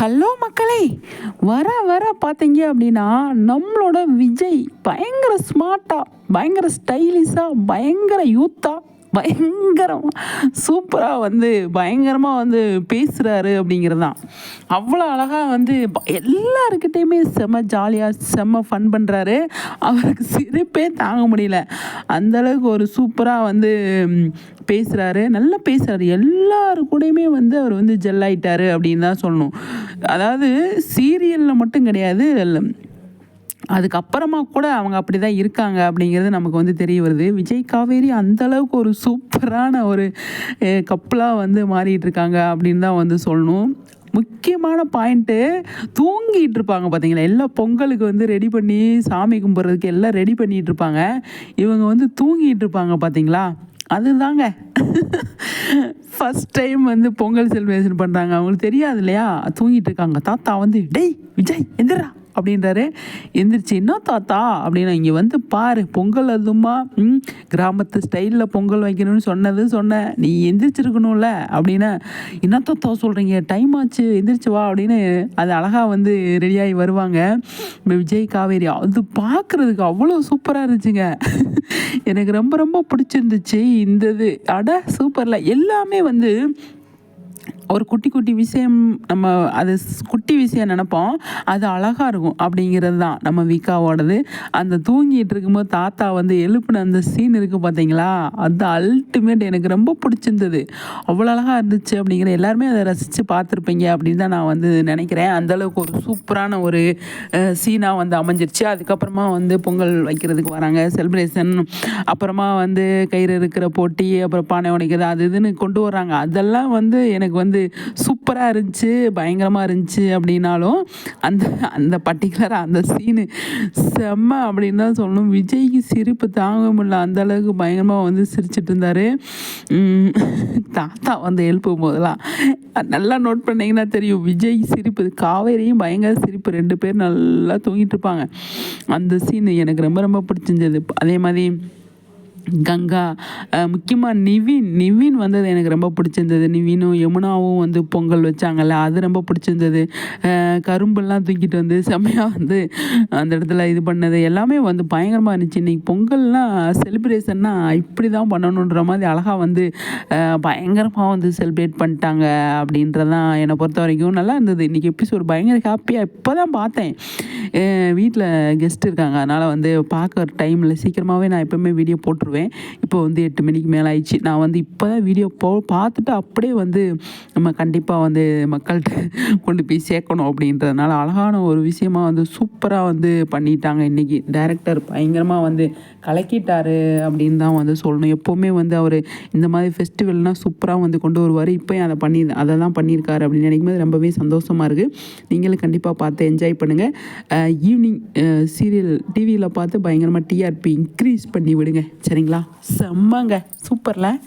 Hello மக்களே வர வர பார்த்தீங்க அப்படின்னா நம்மளோட விஜய் பயங்கர ஸ்மார்ட்டாக பயங்கர ஸ்டைலிஷாக பயங்கர யூத்தாக பயங்கரம் சூப்பராக வந்து பயங்கரமாக வந்து பேசுகிறாரு அப்படிங்கிறது தான் அவ்வளோ அழகாக வந்து ப- எல்லாருக்கிட்டேயுமே செம்ம ஜாலியாக செம்ம ஃபன் பண்ணுறாரு அவருக்கு சிரிப்பே தாங்க முடியல. அந்தளவுக்கு ஒரு சூப்பராக வந்து பேசுகிறாரு நல்லா பேசுகிறாரு எல்லாரு கூடயுமே வந்து அவர் வந்து ஜெல் அப்படின்னு தான் சொல்லணும். அதாவது சீரியலில் மட்டும் கிடையாது அதுக்கப்புறமா கூட அவங்க அப்படி தான் இருக்காங்க அப்படிங்கிறது நமக்கு வந்து தெரிய வருது. விஜய் காவேரி அந்த அளவுக்கு ஒரு சூப்பரான ஒரு கப்பலாக வந்து மாறிட்டு இருக்காங்க அப்படின்னு தான் வந்து சொல்லணும். முக்கியமான பாயிண்ட்டு தூங்கிட்டு இருப்பாங்க பார்த்தீங்களா எல்லா பொங்கலுக்கு வந்து ரெடி பண்ணி சாமி கும்பிட்றதுக்கு எல்லாம் ரெடி பண்ணிகிட்டு இருப்பாங்க. இவங்க வந்து தூங்கிட்டு இருப்பாங்க பார்த்தீங்களா அதுதாங்க. ஃபஸ்ட் டைம் வந்து பொங்கல் செலிப்ரேஷன் பண்ணுறாங்க அவங்களுக்கு தெரியாது இல்லையா? தூங்கிட்டு இருக்காங்க. தாத்தா வந்து டெய் விஜய் எந்திரா அப்படின்றாரு. எந்திரிச்சு என்ன தாத்தா? அப்படின்னா இங்கே வந்து பாரு பொங்கல் அதுமா ம் கிராமத்து ஸ்டைலில் பொங்கல் வைக்கணும்னு சொன்னது சொன்னேன். நீ எந்திரிச்சிருக்கணும்ல? அப்படின்னா என்ன தாத்தா சொல்கிறீங்க டைம் ஆச்சு எந்திரிச்சு வா அப்படின்னு அது அழகாக வந்து ரெடியாகி வருவாங்க. விஜய் காவேரி அது பார்க்குறதுக்கு அவ்வளோ சூப்பராக இருந்துச்சுங்க. எனக்கு ரொம்ப ரொம்ப பிடிச்சிருந்துச்சு இந்த இது. அட சூப்பரில். எல்லாமே வந்து ஒரு குட்டி குட்டி விஷயம் நம்ம அது குட்டி விஷயம் நினைப்போம். அது அழகாக இருக்கும். அப்படிங்கிறது தான் நம்ம விகாவோடது. அந்த தூங்கிட்டு இருக்கும்போது தாத்தா வந்து எழுப்புன அந்த சீன் இருக்குது பார்த்தீங்களா அது அல்டிமேட் எனக்கு ரொம்ப பிடிச்சிருந்தது. அவ்வளோ அழகாக இருந்துச்சு அப்படிங்கிற எல்லாருமே அதை ரசித்து பார்த்துருப்பீங்க அப்படின்னு தான் நான் வந்து நினைக்கிறேன். அந்தளவுக்கு ஒரு சூப்பரான ஒரு சீனாக வந்து அமைஞ்சிருச்சு. அதுக்கப்புறமா வந்து பொங்கல் வைக்கிறதுக்கு வராங்க. செலிப்ரேஷன் அப்புறமா வந்து கயிறு இருக்கிற போட்டி அப்புறம் பானை உடைக்கிறது அது இதுன்னு கொண்டு வர்றாங்க. அதெல்லாம் வந்து எனக்கு வந்து சூப்பராக இருந்துச்சு பயங்கரமாக இருந்துச்சு அப்படின்னாலும் அந்த அந்த பர்டிகுலராக அந்த சீனு செம்ம அப்படின்னு தான் சொல்லணும். விஜய்க்கு சிரிப்பு தாங்க முடியல. அந்த அளவுக்கு பயங்கரமாக வந்து சிரிச்சிட்டு இருந்தார். தாத்தா வந்து எழுப்பும் போதெல்லாம் நல்லா நோட் பண்ணீங்கன்னா தெரியும். விஜய் சிரிப்பு காவேரியும் பயங்கர சிரிப்பு. ரெண்டு பேர் நல்லா தூங்கிட்டு இருப்பாங்க. அந்த சீன் எனக்கு ரொம்ப ரொம்ப பிடிச்சிருந்தது. அதே மாதிரி கங்கா முக்கியமாக நிவின். நிவின் வந்தது எனக்கு ரொம்ப பிடிச்சிருந்தது. நிவினும் யமுனாவும் வந்து பொங்கல் வச்சாங்கல்ல அது ரொம்ப பிடிச்சிருந்தது. கரும்பெல்லாம் தூக்கிட்டு வந்து செம்மையாக வந்து அந்த இடத்துல இது பண்ணது. எல்லாமே வந்து பயங்கரமாக இருந்துச்சு. இன்றைக்கி பொங்கல்லாம் செலிப்ரேஷன்னா இப்படி தான் பண்ணணுன்ற மாதிரி அழகாக வந்து பயங்கரமாக வந்து செலிப்ரேட் பண்ணிட்டாங்க அப்படின்றதான் என்னை பொறுத்த வரைக்கும் நல்லா இருந்தது. இன்றைக்கி எபிசோடு பயங்கர ஹாப்பியாக இப்போ தான் பார்த்தேன் வீட்டில் கெஸ்ட் இருக்காங்க. அதனால் வந்து பார்க்குற டைமில் சீக்கிரமாகவே நான் எப்போவுமே வீடியோ போட்டுருவேன். இப்போ வந்து எட்டு மணிக்கு மேலே ஆயிடுச்சு நான் வந்து இப்போ தான் வீடியோ போ பார்த்துட்டு அப்படியே வந்து நம்ம கண்டிப்பாக வந்து மக்கள்கிட்ட கொண்டு போய் சேர்க்கணும் அப்படின்றதுனால அழகான ஒரு விஷயமா வந்து சூப்பராக வந்து பண்ணிட்டாங்க இன்றைக்கி டைரக்டர் பயங்கரமாக வந்து கலக்கிட்டாரு அப்படின்னு தான் வந்து சொல்லணும். எப்போவுமே வந்து அவர் இந்த மாதிரி ஃபெஸ்டிவல்னால் சூப்பராக வந்து கொண்டு வருவார். இப்போயும் அதை பண்ணி அதை தான் பண்ணியிருக்காரு அப்படின்னு நினைக்கும் போது ரொம்பவே சந்தோஷமாக இருக்குது நீங்களும் கண்டிப்பாக பார்த்து என்ஜாய் பண்ணுங்கள் ஈவினிங் சீரியல் டிவியில் பார்த்து பயங்கரமாக டிஆர்பி இன்க்ரீஸ் பண்ணி விடுங்க. சரிங்களா? செம்மங்க. சூப்பரில்.